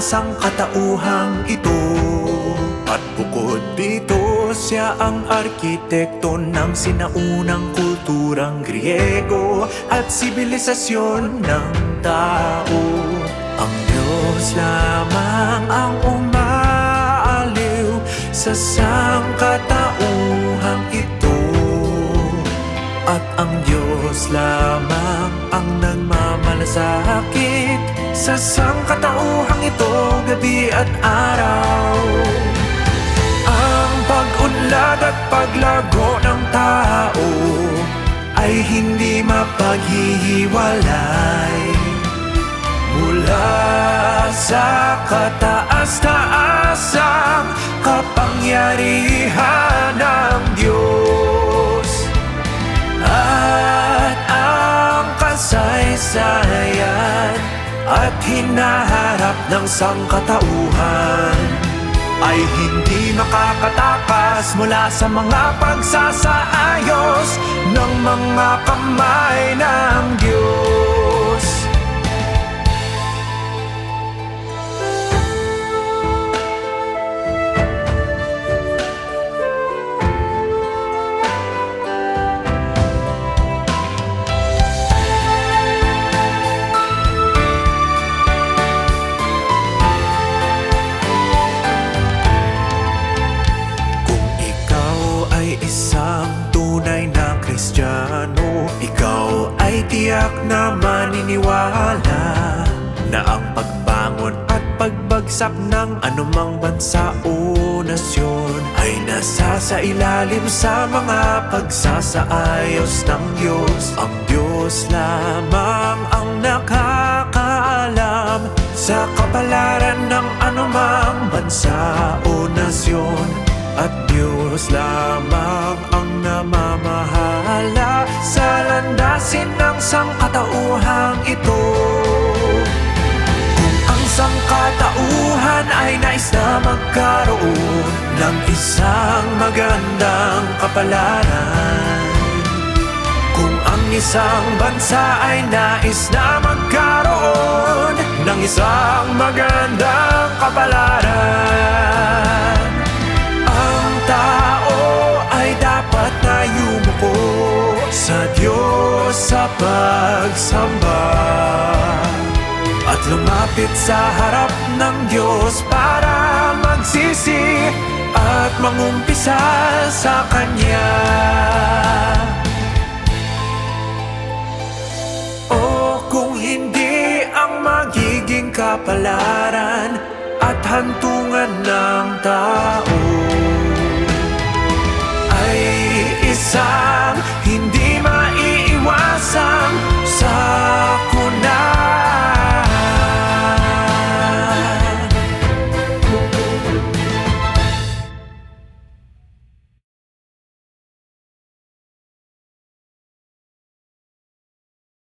sangkatauhang ito. At bukod dito, siya ang arkitekto ng sinaunang kulturang Griego At sibilisasyon ng tao. Ang Diyos lamang ang umaaliw sa sangkatauhang At ang Diyos lamang ang nagmamalasakit Sa sangkatauhang ito, gabi at araw. Ang pag-unlad at paglago ng tao Ay hindi mapaghihiwalay. Mula sa kataas-taasang kapangyarihan at hinaharap ng sangkatauhan ay hindi makakatakas mula sa mga pagsasaayos Kristiyano Ikaw ay tiyak na maniniwala Na ang pagbangon at pagbagsak ng anumang bansa o nasyon Ay nasa sa ilalim sa mga pagsasaayos ng Diyos. Ang Diyos lamang ang nakakaalam Sa kapalaran ng anumang bansa o nasyon. At Diyos lamang ang landasin ng sangkatauhang ito. Kung ang sangkatauhan ay nais na magkaroon Ng isang magandang kapalaran. Kung ang isang bansa ay nais na magkaroon Ng isang magandang kapalaran Ang tao ay dapat na yumuko Sa Diyos sa pagsamba At lumapit sa harap ng Diyos para magsisi At mangumpisa sa Kanya. O kung hindi ang magiging kapalaran at hantungan ng tao